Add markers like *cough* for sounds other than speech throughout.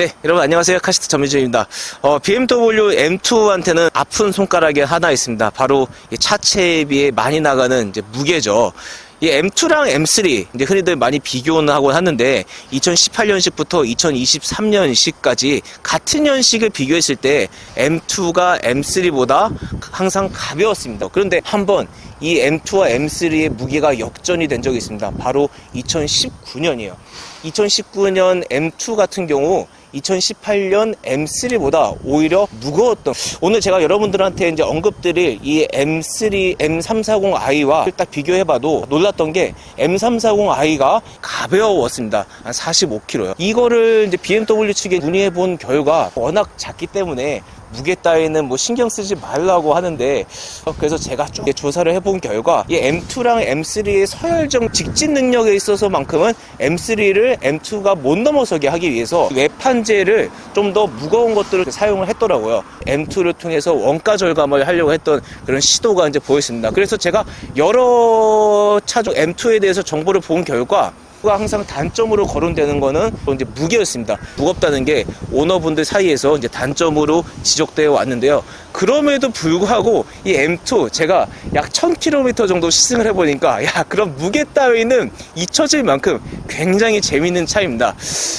네, 여러분 안녕하세요. 카시트 전민준입니다. 어, BMW M2한테는 아픈 손가락이 하나 있습니다. 바로 이 차체에 비해 많이 나가는 무게죠. 이 M2랑 M3 이제 흔히들 많이 비교는 하곤 하는데 2018년식부터 2023년식까지 같은 연식을 비교했을 때 M2가 M3보다 항상 가벼웠습니다. 그런데 한번 이 M2와 M3의 무게가 역전이 된 적이 있습니다. 바로 2019년이에요. 2019년 M2 같은 경우 2018년 M3보다 오히려 무거웠던 오늘 제가 여러분들한테 이제 언급드릴 이 M3 M340i와 딱 비교해봐도 놀랐던 게 M340i가 가벼웠습니다. 한 45kg요. 이거를 이제 BMW 측에 문의해 본 결과 워낙 작기 때문에 무게 따위는 뭐 신경 쓰지 말라고 하는데 어, 그래서 제가 좀 조사를 해본 결과 이 M2랑 M3의 서열적 직진 능력에 있어서만큼은 M3를 M2가 못 넘어서게 하기 위해서 외판재를 좀 더 무거운 것들을 사용을 했더라고요. M2를 통해서 원가 절감을 하려고 했던 그런 시도가 이제 보였습니다. 그래서 제가 여러 차종 M2에 대해서 정보를 본 결과 가 항상 단점으로 거론되는 거는 또 이제 무게였습니다. 무겁다는 게 오너분들 사이에서 이제 단점으로 지적되어 왔는데요. 그럼에도 불구하고 이 M2 제가 약 1000km 정도 시승을 해보니까 야 그럼 무게 따위는 잊혀질 만큼 굉장히 재밌는 차입니다.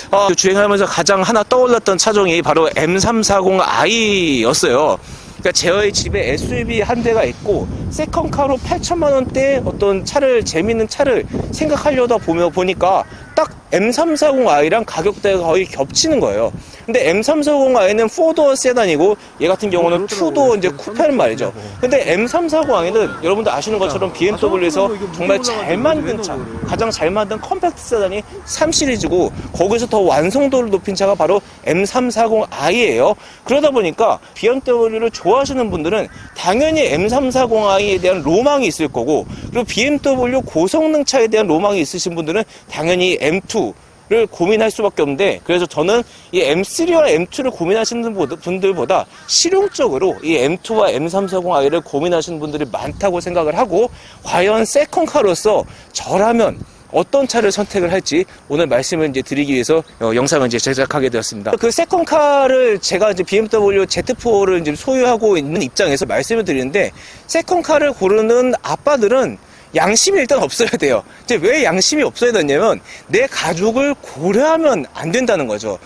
어, 주행하면서 가장 하나 떠올랐던 차종이 바로 M340i였어요. 그러니까 제어의 집에 SUV 한 대가 있고 세컨카로 8천만 원대 어떤 차를 재밌는 차를 생각하려다 보면 보니까 딱 M340i랑 가격대가 거의 겹치는 거예요. 근데 M340i는 4도어 세단이고 얘 같은 경우는 2도어 이제 쿠페는 말이죠. 근데 M340i는 여러분들 아시는 것처럼 BMW에서 정말 잘 만든 차, 가장 잘 만든 컴팩트 세단이 3 시리즈고 거기서 더 완성도를 높인 차가 바로 M340i예요. 그러다 보니까 BMW를 좋아하시는 분들은 당연히 M340i에 대한 로망이 있을 거고 그리고 BMW 고성능 차에 대한 로망이 있으신 분들은 당연히 M2를 고민할 수밖에 없는데 그래서 저는 이 M3와 M2를 고민하시는 분들보다 실용적으로 이 M2와 M340i를 고민하시는 분들이 많다고 생각을 하고 과연 세컨카로서 저라면 어떤 차를 선택을 할지 오늘 말씀을 이제 드리기 위해서 어, 영상을 이제 제작하게 되었습니다. 그 세컨카를 제가 이제 BMW Z4를 이제 소유하고 있는 입장에서 말씀을 드리는데 세컨카를 고르는 아빠들은 양심이 일단 없어야 돼요. 이제 왜 양심이 없어야 되냐면 내 가족을 고려하면 안 된다는 거죠.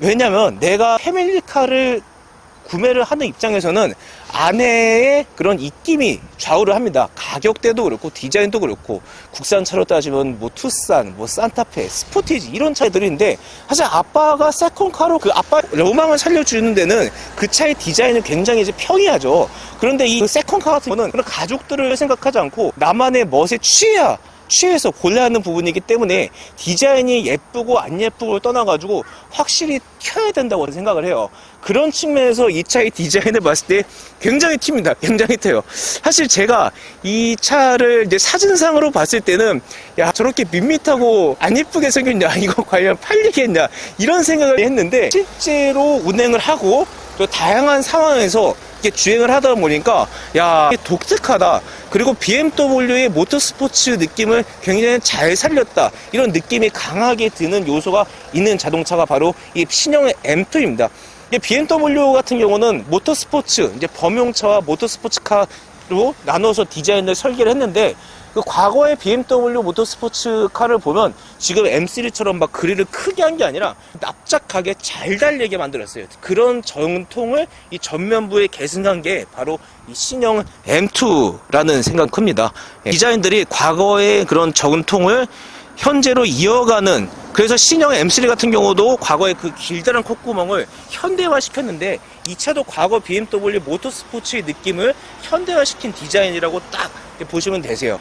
왜냐면 내가 패밀리카를 구매를 하는 입장에서는 아내의 그런 입김이 좌우를 합니다. 가격대도 그렇고 디자인도 그렇고 국산 차로 따지면 뭐 투싼, 뭐 산타페, 스포티지 이런 차들인데 사실 아빠가 세컨카로 그 아빠 로망을 살려주는 데는 그 차의 디자인을 굉장히 이제 평이하죠. 그런데 이 세컨카 같은 거는 그런 가족들을 생각하지 않고 나만의 멋에 취해야 취해서 골라야 하는 부분이기 때문에 디자인이 예쁘고 안 예쁘고를 떠나가지고 확실히 켜야 된다고 생각을 해요. 그런 측면에서 이 차의 디자인을 봤을 때 굉장히 튑니다. 굉장히 튀어요. 사실 제가 이 차를 이제 사진상으로 봤을 때는 야 저렇게 밋밋하고 안 예쁘게 생겼냐 *laughs* 이거 과연 팔리겠냐 이런 생각을 했는데 실제로 운행을 하고 또 다양한 상황에서 이렇게 주행을 하다 보니까 야 독특하다. 그리고 BMW의 모터스포츠 느낌을 굉장히 잘 살렸다. 이런 느낌이 강하게 드는 요소가 있는 자동차가 바로 이 신형 M2입니다. BMW 같은 경우는 모터스포츠 이제 범용차와 모터스포츠카로 나눠서 디자인을 설계를 했는데 그 과거의 BMW 모터스포츠 카를 보면 지금 M3처럼 막 그릴을 크게 한 게 아니라 납작하게 잘 달리게 만들었어요. 그런 전통을 이 전면부에 계승한 게 바로 이 신형 M2라는 생각 큽니다. 예. 디자인들이 과거의 그런 전통을 현재로 이어가는 그래서 신형 M3 같은 경우도 과거의 그 길다란 콧구멍을 현대화 시켰는데 이 차도 과거 BMW 모터스포츠의 느낌을 현대화 시킨 디자인이라고 딱 보시면 되세요.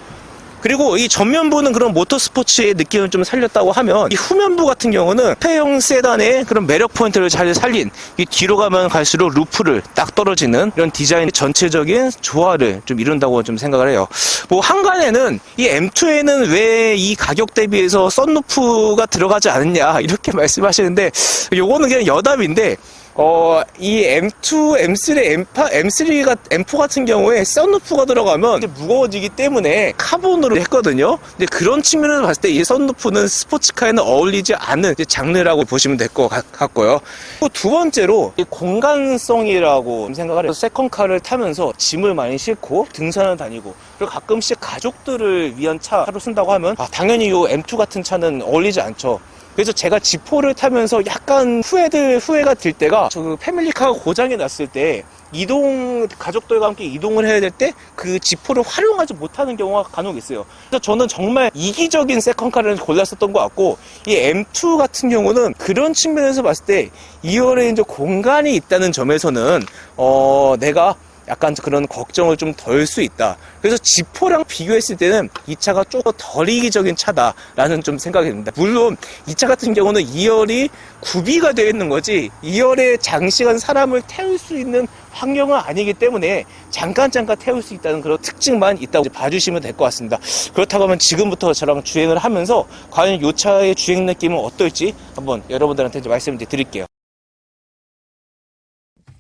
그리고 이 전면부는 그런 모터스포츠의 느낌을 좀 살렸다고 하면 이 후면부 같은 경우는 폐형 세단의 그런 매력 포인트를 잘 살린 이 뒤로 가면 갈수록 루프를 딱 떨어지는 이런 디자인 전체적인 조화를 좀 이룬다고 좀 생각을 해요. 뭐 한간에는 이 M2에는 왜 이 가격 대비해서 썬루프가 들어가지 않느냐 이렇게 *laughs* 말씀하시는데 요거는 그냥 여담인데 어, 이 M2, M3, M4, M3가, M4 같은 경우에 썬루프가 들어가면 무거워지기 때문에 카본으로 했거든요. 근데 그런 측면에서 봤을 때 이 썬루프는 스포츠카에는 어울리지 않는 장르라고 보시면 될 것 같고요. 또 두 번째로 이 공간성이라고 생각을 해요. 세컨카를 타면서 짐을 많이 싣고 등산을 다니고 그리고 가끔씩 가족들을 위한 차로 쓴다고 하면 아, 당연히 이 M2 같은 차는 어울리지 않죠. 그래서 제가 지포를 타면서 약간 후회들 후회가 들 때가 저그 패밀리카가 고장이 났을 때 이동 가족들과 함께 이동을 해야 될 때 그 지포를 활용하지 못하는 경우가 간혹 있어요. 그래서 저는 정말 이기적인 세컨카를 골랐었던 것 같고 이 M2 같은 경우는 그런 측면에서 봤을 때 2열에 이제 공간이 있다는 점에서는 어 내가 약간 그런 걱정을 좀 덜 수 있다. 그래서 지포랑 비교했을 때는 이 차가 조금 덜 이기적인 차다라는 좀 생각이 듭니다. 물론 이 차 같은 경우는 2열이 구비가 되어 있는 거지 2열에 장시간 사람을 태울 수 있는 환경은 아니기 때문에 잠깐 잠깐 태울 수 있다는 그런 특징만 있다고 봐주시면 될 것 같습니다. 그렇다고 하면 지금부터 저랑 주행을 하면서 과연 이 차의 주행 느낌은 어떨지 한번 여러분들한테 말씀을 드릴게요.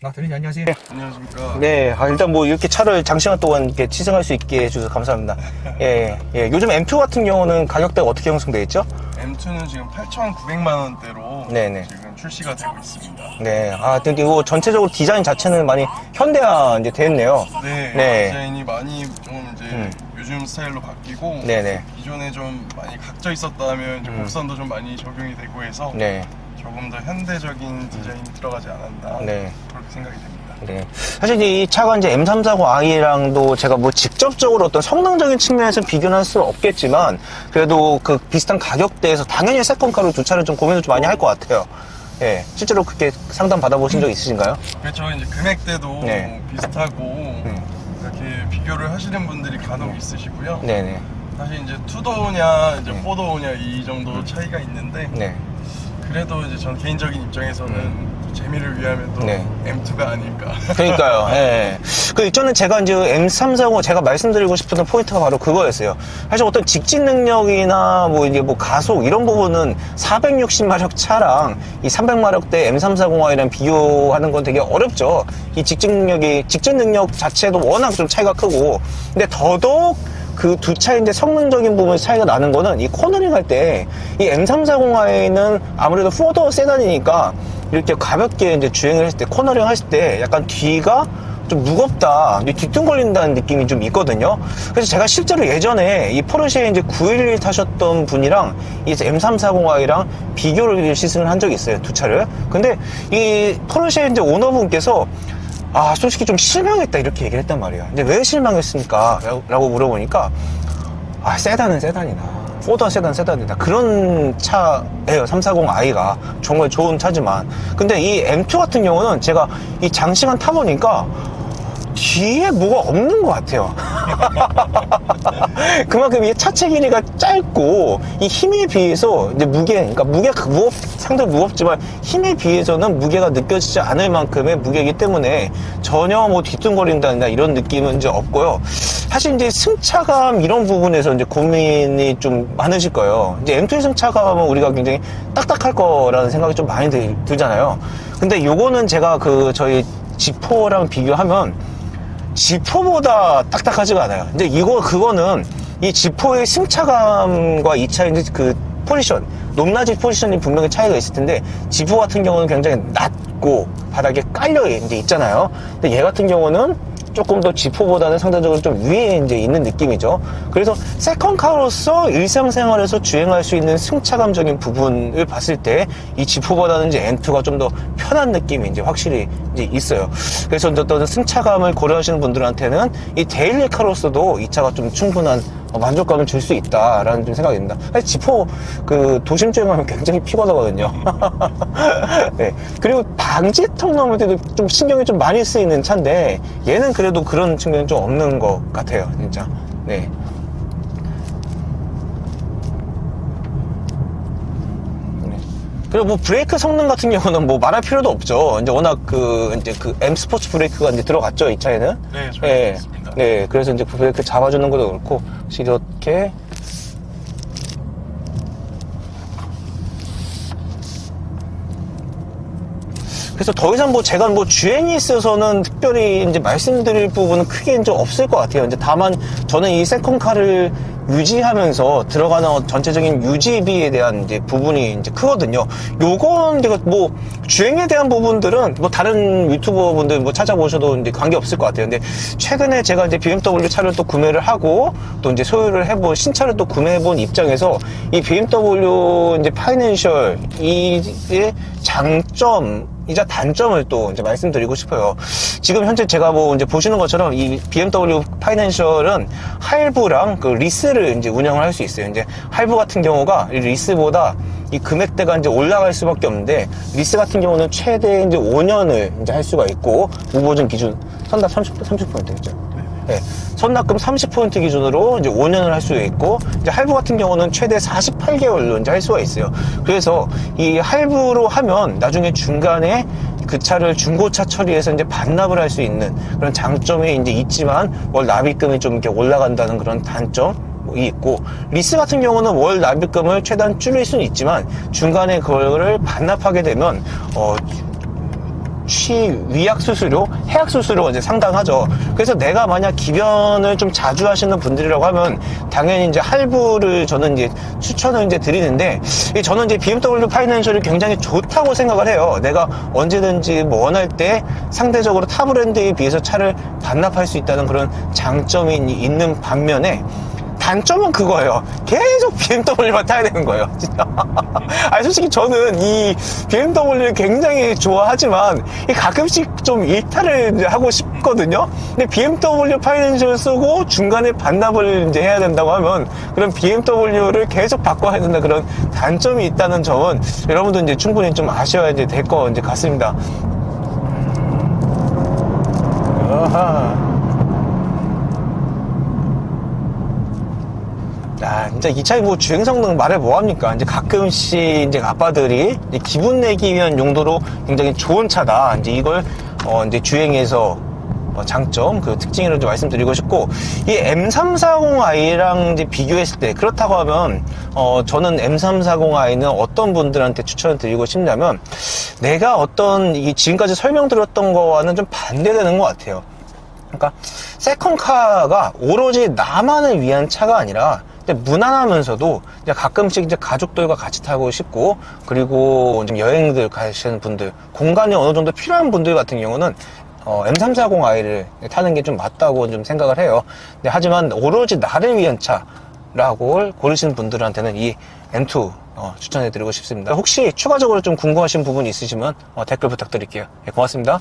아, 대리님 안녕하세요. 안녕하십니까. 네, 아, 일단 뭐 이렇게 차를 장시간 동안 이렇게 시승할 수 있게 해주셔서 감사합니다. *laughs* 예, 예. 요즘 M2 같은 경우는 가격대가 어떻게 형성되어 있죠? M2는 지금 8,900만 원대로 네네. 지금 출시가 되고 있습니다. 네, 아, 근데 이거 전체적으로 디자인 자체는 많이 현대화 이제 됐네요. 네, 네. 디자인이 많이 좀 이제 음. 요즘 스타일로 바뀌고 네네. 기존에 좀 많이 각져 있었다면 이제 음. 곡선도 좀 많이 적용이 되고 해서 네, 조금 더 현대적인 디자인이 들어가지 않았나 네. 그렇게 생각이 됩니다. 네. 사실 이 차가 이제 M340i랑도 제가 뭐 직접적으로 어떤 성능적인 측면에서 비교는 할 수는 없겠지만 그래도 그 비슷한 가격대에서 당연히 세컨카로 두 차를 좀 고민을 좀 많이 할 것 같아요. 예. 실제로 그렇게 상담 받아보신 적 있으신가요? 그렇죠. 이제 금액대도 네. 비슷하고 음. 이렇게 비교를 하시는 분들이 간혹 있으시고요. 네네. 사실 이제 투도냐 이제 음. 포도냐 이 정도 차이가 있는데 네. 그래도 이제 전 개인적인 입장에서는 또 재미를 위하면 또 네. M2가 아닐까. 그러니까요. *laughs* 예. 그 있잖아요. 제가 이제 M340 제가 말씀드리고 싶었던 포인트가 바로 그거였어요. 사실 어떤 직진 능력이나 뭐 이제 뭐 가속 이런 부분은 460마력 차랑 이 300마력대 M340i랑 비교하는 건 되게 어렵죠. 이 직진 능력이 직진 능력 자체도 워낙 좀 차이가 크고 근데 더더욱 그두 이제 성능적인 부분 차이가 나는 거는 이 코너링 할 때 이 M340i는 아무래도 4도어 세단이니까 이렇게 가볍게 이제 주행을 했을 때 코너링 했을 때 약간 뒤가 좀 무겁다, 이제 뒤뚱거린다는 느낌이 좀 있거든요. 그래서 제가 실제로 예전에 이 포르쉐 이제 911 타셨던 분이랑 이 M340i랑 비교를 시승을 한 적이 있어요, 두 차를. 근데 이 포르쉐 이제 오너분께서 아, 솔직히 좀 실망했다, 이렇게 얘기를 했단 말이에요. 근데 왜 실망했습니까? 라고- 물어보니까, 아, 세단은 세단이다. 포더 세단 세단이다. 그런 차예요. 340i가. 정말 좋은 차지만. 근데 이 M2 같은 경우는 제가 이 장시간 타보니까 뒤에 뭐가 없는 것 같아요. *laughs* 그만큼 이 차체 길이가 짧고 이 힘에 비해서 이제 무게, 그러니까 무게가 무겁, 상당히 무겁지만 힘에 비해서는 무게가 느껴지지 않을 만큼의 무게이기 때문에 전혀 뭐 뒤뚱거린다나 이런 느낌은 이제 없고요. 사실 이제 승차감 이런 부분에서 이제 고민이 좀 많으실 거예요. 이제 M2 승차감은 우리가 굉장히 딱딱할 거라는 생각이 좀 많이 들, 들잖아요. 근데 요거는 제가 그 저희 지포랑 비교하면 지포보다 딱딱하지가 않아요. 근데 이거 그거는 이 지포의 승차감과 이 차의 그 포지션, 높낮이 포지션이 분명히 차이가 있을 텐데 지포 같은 경우는 굉장히 낮고 바닥에 깔려 이제 있잖아요. 근데 얘 같은 경우는 조금 더 지포보다는 상대적으로 좀 위에 이제 있는 느낌이죠. 그래서 세컨카로서 일상생활에서 주행할 수 있는 승차감적인 부분을 봤을 때이 지포보다는 이제 N2가 좀 더 편한 느낌이 이제 확실히 이제 있어요. 그래서 어떤 승차감을 고려하시는 분들한테는 이 데일리 카로서도 이 차가 좀 충분한 어, 만족감을 줄 수 있다라는 좀 생각이 듭니다. 사실 지포 그 도심 주행하면 굉장히 피곤하거든요. *laughs* 네. 그리고 방지턱 넘을 때도 좀 신경이 좀 많이 쓰이는 차인데 얘는 그래도 그런 측면이 좀 없는 것 같아요, 진짜. 네. 그리고 뭐 브레이크 성능 같은 경우는 뭐 말할 필요도 없죠. 이제 워낙 그 이제 그 M 스포츠 브레이크가 이제 들어갔죠 이 차에는. 네, 네, 있습니다. 네, 그래서 이제 브레이크 잡아주는 것도 그렇고 혹시 이렇게 그래서 더 이상 뭐 제가 뭐 주행에 있어서는 특별히 이제 말씀드릴 부분은 크게 이제 없을 것 같아요. 이제 다만 저는 이 세컨카를 유지하면서 들어가는 어, 전체적인 유지비에 대한 이제 부분이 이제 크거든요. 요건 제가 뭐 주행에 대한 부분들은 뭐 다른 유튜버 분들 뭐 찾아보셔도 이제 관계 없을 것 같아요. 근데 최근에 제가 이제 BMW 차를 또 구매를 하고 또 이제 소유를 해본 신차를 또 구매해본 입장에서 이 BMW 이제 파이낸셜 이의 장점 이자 단점을 또 이제 말씀드리고 싶어요. 지금 현재 제가 뭐 이제 보시는 것처럼 이 BMW 파이낸셜은 할부랑 그 리스를 이제 운영을 할 수 있어요. 이제 할부 같은 경우가 이 리스보다 이 금액대가 이제 올라갈 수밖에 없는데 리스 같은 경우는 최대 이제 5년을 이제 할 수가 있고 무보증 기준 선납 30 30%겠죠. 네. 선납금 30% 기준으로 이제 5년을 할 수 있고, 이제 할부 같은 경우는 최대 48개월로 이제 할 수가 있어요. 그래서 이 할부로 하면 나중에 중간에 그 차를 중고차 처리해서 이제 반납을 할 수 있는 그런 장점이 이제 있지만 월 납입금이 좀 이렇게 올라간다는 그런 단점. 이 있고 리스 같은 경우는 월 납입금을 최대한 줄일 수는 있지만 중간에 그거를 반납하게 되면 어 취위약 수수료, 해약 수수료가 이제 상당하죠. 그래서 내가 만약 기변을 좀 자주 하시는 분들이라고 하면 당연히 이제 할부를 저는 이제 추천을 이제 드리는데 이 저는 이제 BMW 파이낸셜이 굉장히 좋다고 생각을 해요. 내가 언제든지 뭐 원할 때 상대적으로 타 브랜드에 비해서 차를 반납할 수 있다는 그런 장점이 있는 반면에 단점은 그거예요. 계속 BMW만 타야 되는 거예요. *laughs* 진짜. 아니, 솔직히 저는 이 BMW를 굉장히 좋아하지만 이 가끔씩 좀 일탈을 하고 싶거든요. 근데 BMW 파이낸셜 쓰고 중간에 반납을 이제 해야 된다고 하면 그런 BMW를 계속 바꿔야 된다 그런 단점이 있다는 점은 여러분도 이제 충분히 좀 아셔야 이제 될것 이제 같습니다. 아하. 야, 진짜 이 차의 뭐 주행 성능 말해 뭐합니까? 이제 가끔씩 이제 아빠들이 이제 기분 내기 위한 용도로 굉장히 좋은 차다. 이제 이걸 어 이제 주행에서 어, 장점 그좀 말씀드리고 싶고 이 M340i랑 이제 비교했을 때 그렇다고 하면 어 저는 M340i는 어떤 분들한테 추천을 드리고 싶냐면 내가 어떤 이 지금까지 설명드렸던 거와는 좀 반대되는 것 같아요. 그러니까 세컨카가 오로지 나만을 위한 차가 아니라 근데 무난하면서도 이제 가끔씩 이제 가족들과 같이 타고 싶고 그리고 좀 여행들 가시는 분들 공간이 어느 정도 필요한 분들 같은 경우는 어, M340i를 타는 게 좀 맞다고 좀 생각을 해요. 근데 하지만 오로지 나를 위한 차라고 고르시는 분들한테는 이 M2 어, 추천해드리고 싶습니다. 혹시 추가적으로 좀 궁금하신 부분 이 있으시면 어, 댓글 부탁드릴게요. 예, 고맙습니다.